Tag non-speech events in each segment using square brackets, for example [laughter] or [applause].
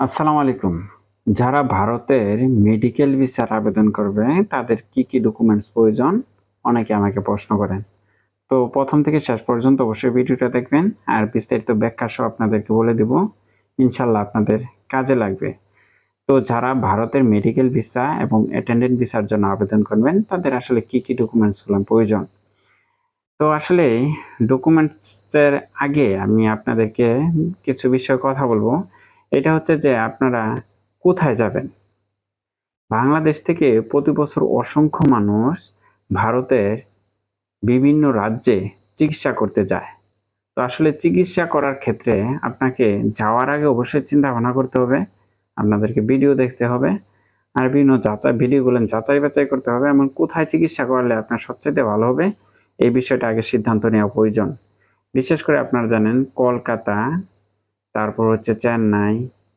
আসসালামু আলাইকুম। যারা ভারতের মেডিকেল ভিসার আবেদন করবে, তাদের কি কি ডকুমেন্টস প্রয়োজন? অনেকে আমাকে প্রশ্ন করেন। তো প্রথম থেকে শেষ পর্যন্ত অবশ্যই ভিডিওটা দেখবেন, আর বিস্তারিত ব্যাখ্যা সহ আপনাদেরকে বলে দেব। ইনশাল্লাহ আপনাদের কাজে লাগবে। তো যারা ভারতের মেডিকেল ভিসা এবং অ্যাটেন্ডেন্ট ভিসার জন্য আবেদন করবেন, তাদের আসলে কি কি ডকুমেন্টসগুলো প্রয়োজন? তো আসলে ডকুমেন্টসের আগে আমি আপনাদেরকে কিছু বিষয়ে কথা বলব। এটা হচ্ছে যে আপনারা কোথায় যাবেন? বাংলাদেশ থেকে প্রতি বছর অসংখ্য মানুষ ভারতের বিভিন্ন রাজ্যে চিকিৎসা করতে যায়। তো আসলে চিকিৎসা করার ক্ষেত্রে আপনাকে যাওয়ার আগে অবশ্যই চিন্তা ভাবনা করতে হবে, আপনাদেরকে ভিডিও দেখতে হবে, আর বিভিন্ন যাচাই, ভিডিওগুলো যাচাই বাছাই করতে হবে, এমন কোথায় চিকিৎসা করলে আপনার সবচেয়ে ভালো হবে, এই বিষয়টা আগে সিদ্ধান্ত নেওয়া প্রয়োজন। বিশেষ করে আপনারা জানেন, কলকাতা তারপর হচ্ছে চেন্নাই,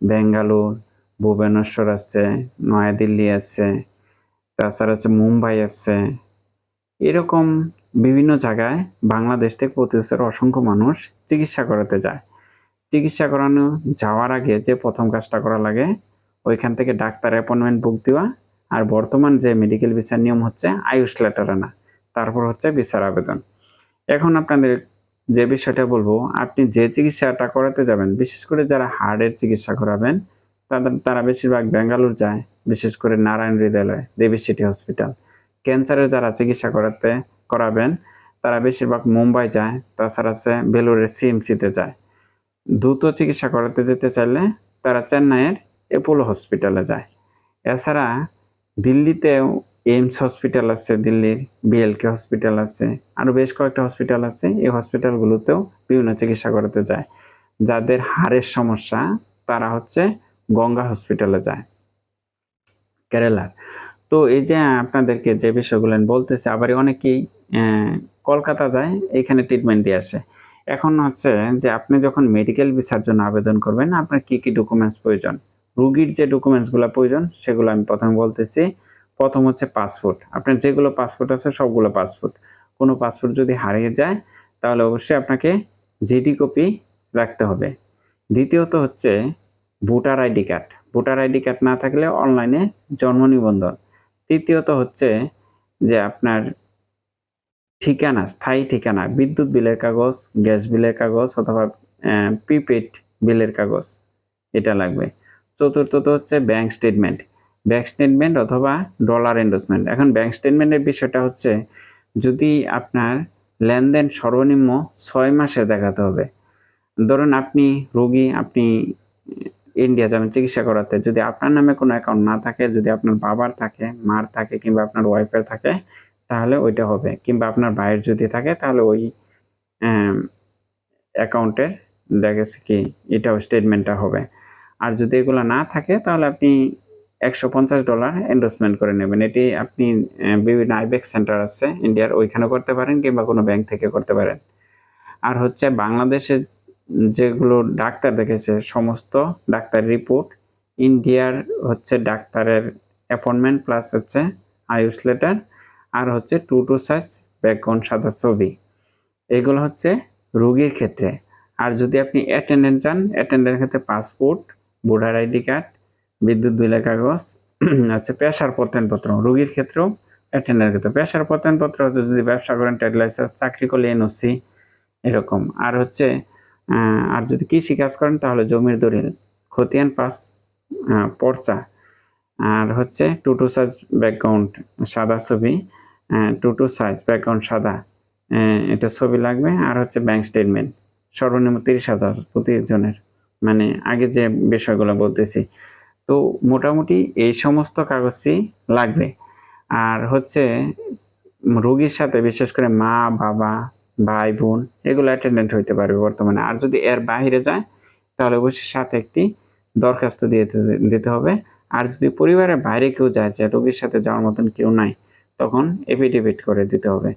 বেঙ্গালুর, ভুবনেশ্বর আছে, নয়াদিল্লি আছে, তাছাড়া আছে মুম্বাই আছে। এরকম বিভিন্ন জায়গায় বাংলাদেশ থেকে প্রতি বছর অসংখ্য মানুষ চিকিৎসা করাতে যায়। চিকিৎসা করানো, যাওয়ার আগে যে প্রথম কাজটা করা লাগে, ওইখান থেকে ডাক্তার অ্যাপয়েন্টমেন্ট বুক দেওয়া আর বর্তমান যে মেডিকেল ভিসার নিয়ম হচ্ছে আয়ুষ লেটার আনা, তারপর হচ্ছে ভিসার আবেদন। এখন আপনাদের যে বিষয়টা বলব, আপনি যে চিকিৎসাটা করাতে যাবেন, বিশেষ করে যারা হার্টের চিকিৎসা করাবেন, তাদের, তারা বেশিরভাগ ব্যাঙ্গালোর যায়, বিশেষ করে নারায়ণ হৃদয়ালয়, দেবী সিটি হসপিটাল। ক্যান্সারের যারা চিকিৎসা করাতে, করাবেন, তারা বেশিরভাগ মুম্বাই যায়, তাছাড়া আছে বেলুরের সিএমসিতে যায়। দ্রুত চিকিৎসা করাতে যেতে চাইলে তারা চেন্নাইয়ের অ্যাপোলো হসপিটালে যায়। এছাড়া দিল্লিতেও এইমস হসপিটাল আছে, দিল্লির বিএলকে হসপিটাল আছে আরও বেশ কয়েকটা হসপিটাল আছে। এই হসপিটালগুলোতেও বিভিন্ন চিকিৎসা করাতে যায়। যাদের হাড়ের সমস্যা, তারা হচ্ছে গঙ্গা হসপিটালে যায়, কেরালার। তো এই যে আপনাদেরকে যে বিষয়গুলো বলতেছে, আবার অনেকেই কলকাতা যায়, এখানে ট্রিটমেন্ট দিয়ে আসে। এখন হচ্ছে যে আপনি যখন মেডিকেল ভিসার জন্য আবেদন করবেন, আপনার কি কি ডকুমেন্টস প্রয়োজন? রুগীর যে ডকুমেন্টসগুলো প্রয়োজন, সেগুলো আমি প্রথমে বলতেছি। প্রথম হচ্ছে পাসপোর্ট আপনার যেগুলো পাসপোর্ট আছে, সবগুলো পাসপোর্ট কোনো পাসপোর্ট যদি হারিয়ে যায়, তাহলে অবশ্যই আপনাকে জিডি কপি রাখতে হবে। দ্বিতীয়ত হচ্ছে voter ID card voter ID card না থাকলে অনলাইনে জন্ম নিবন্ধন। তৃতীয়ত হচ্ছে যে আপনার ঠিকানা, স্থায়ী ঠিকানা, বিদ্যুৎ বিলের কাগজ, গ্যাস বিলের কাগজ অথবা প্রিপেড বিলের কাগজ, এটা লাগবে। চতুর্থত হচ্ছে ব্যাংক স্টেটমেন্ট ব্যাংক স্টেটমেন্ট অথবা ডলার এন্ডোসমেন্ট এখন ব্যাংক স্টেটমেন্টের বিষয়টা হচ্ছে, যদি আপনার লেনদেন সর্বনিম্ন ছয় মাসে দেখাতে হবে। ধরুন আপনি রোগী, আপনি ইন্ডিয়া যাবেন চিকিৎসা করাতে। যদি আপনার নামে কোনো অ্যাকাউন্ট না থাকে, যদি আপনার বাবার থাকে, মার থাকে কিংবা আপনার ওয়াইফের থাকে, তাহলে ওইটা হবে। কিংবা আপনার ভাইয়ের যদি থাকে, তাহলে ওই অ্যাকাউন্টের দেখেছে কি, এটাও স্টেটমেন্টটা হবে। আর যদি এগুলো না থাকে, তাহলে আপনি একশো পঞ্চাশ ডলার এন্ডোসমেন্ট করে নেবেন। এটি আপনি বিভিন্ন আইবেক সেন্টার আছে ইন্ডিয়ার, ওইখানে করতে পারেন কিংবা কোনো ব্যাংক থেকে করতে পারেন। আর হচ্ছে বাংলাদেশে যেগুলো ডাক্তার দেখেছে, সমস্ত ডাক্তার রিপোর্ট ইন্ডিয়ার হচ্ছে ডাক্তারের অ্যাপয়েন্টমেন্ট প্লাস হচ্ছে আয়ুষ লেটার আর হচ্ছে টু টু সাইজ ব্যাকগ্রাউন্ড সাদা ছবি। এগুলো হচ্ছে রুগীর ক্ষেত্রে। আর যদি আপনি অ্যাটেন্ডেন্ট চান অ্যাটেন্ডেন্টের ক্ষেত্রে পাসপোর্ট ভোটার আইডি কার্ড বিদ্যুৎ বিলের কাগজ, [clears throat] হচ্ছে পেশার প্রত্যয়নপত্র, রোগীর ক্ষেত্রেও অ্যাটেন্ডার ক্ষেত্রে। পেশার প্রত্যয়নপত্র হচ্ছে যদি ব্যবসা করেন ট্রেড লাইসেন্স চাকরি করলে এনওসি এরকম। আর হচ্ছে আর যদি কৃষি কাজ করেন, তাহলে জমির দলিল, খতিয়ান পাস পর্চা। আর হচ্ছে টু টু সাইজ ব্যাকগ্রাউন্ড সাদা ছবি টু টু সাইজ ব্যাকগ্রাউন্ড সাদা এটা ছবি লাগবে। আর হচ্ছে ব্যাংক স্টেটমেন্ট সর্বনিম্ন তিরিশ হাজার প্রতিজনের। মানে আগে যে বিষয়গুলো বলতেছি তো মোটামুটি এই সমস্ত কাগজই লাগবে। আর হচ্ছে রোগীর সাথে বিশেষ করে মা, বাবা, ভাই, বোন এগুলো অ্যাটেন্ডেন্ট হইতে পারবে বর্তমানে। আর যদি এর বাইরে যায়, তাহলে অবশ্যই সাথে একটি দরখাস্ত দিয়ে দিতে হবে। আর যদি পরিবারের বাইরে কেউ যায়, যে রোগীর সাথে যাওয়ার মতন কেউ নাই, তখন এফিডেভিট করে দিতে হবে।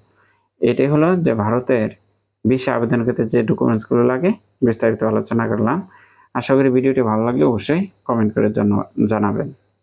এটাই হলো যে ভারতের ভিসা আবেদন করতে যে ডকুমেন্টসগুলো লাগে, বিস্তারিত আলোচনা করলাম। আশা করি ভিডিওটি ভালো লাগলে অবশ্যই কমেন্ট করে জানাবেন।